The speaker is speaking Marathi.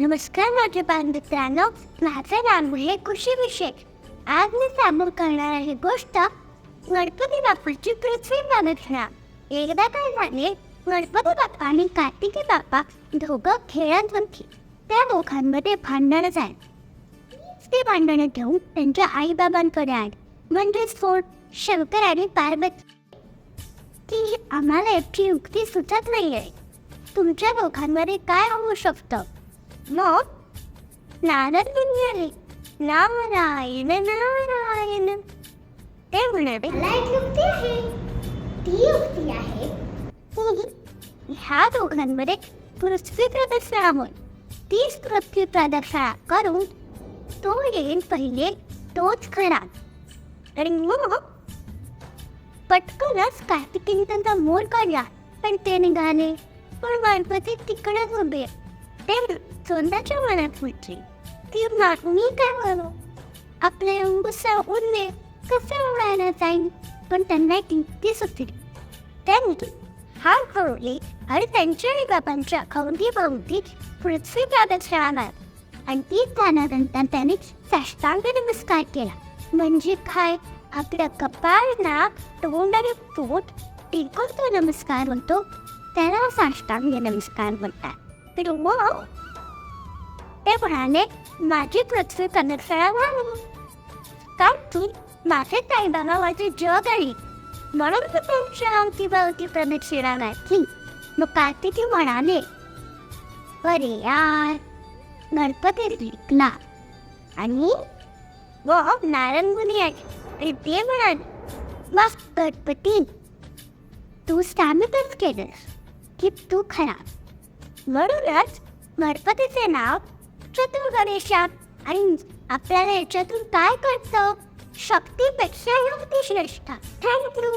नमस्कार माझे बांधमित्रांनो माझं नाव आहे कृषी विषय आज मी सामोर करणार आहे गोष्ट गणपती बाप्पाची पृथ्वी बाबतला एकदा काय झाले गणपती बाप्पा आणि कार्तिकी बाप्पा दोघं खेळत होती त्या दोघांमध्ये भांडणं झालं. ते भांडणं घेऊन त्यांच्या आईबाबांकडे आले. म्हणजेच फोड शंकर आणि पार्वती. ती आम्हाला याची युक्ती सुचत नाही आहे तुमच्या दोघांमध्ये काय होऊ शकतं? मग नारद म्हणाले नारायण नारायण ते म्हणाले मला एक युक्ती आहे ती युक्ती आहे ह्या दोघांमध्ये पृथ्वी होईल तीच पृथ्वी प्रदक्षिणा करून तो येईल पहिले तोच खरा आणि मग पटकनच कार्तिकीने त्यांचा मोर काढला पण ते निघाले पण गणपती तिकडेच उभे ते चोंदाच्या मनात म्हटले ती मागणी मी काय करू आपले गुस्सा उरले कसं उडायला जाईल? पण त्यांना ती युक्ती सुचली. त्यांनी हात फिरवले आणि त्यांच्या आई बाबांच्या खवती भोवती पृथ्वी प्रदक्षिणा आणि ती झाल्यानंतर त्याने साष्टांग नमस्कार केला. म्हणजे काय? आपल्या कपाळ नाक तोंड आणि पोट टिकून तो नमस्कार म्हणतो. त्याला साष्टांग नमस्कार म्हणतात. मग ते म्हणाले माझी पृथ्वी प्रदक्षिणा झाली तू माझे काही बाबा माझे जग आहे म्हणून मी तुमच्या अवतीभवती प्रदक्षिणा घातली मग कार्तिकी म्हणाले अरे यार गणपती विकला आणि व नारंगुनी आहे आणि ते म्हणाले मग गणपती तू सांगतच केलंस की तू खराब म्हणूनच गणपतीचे नाव चतुर्गणेशा आणि आपल्याला याच्यातून काय कळतं? शक्तीपेक्षा युक्ती श्रेष्ठ थँक्यू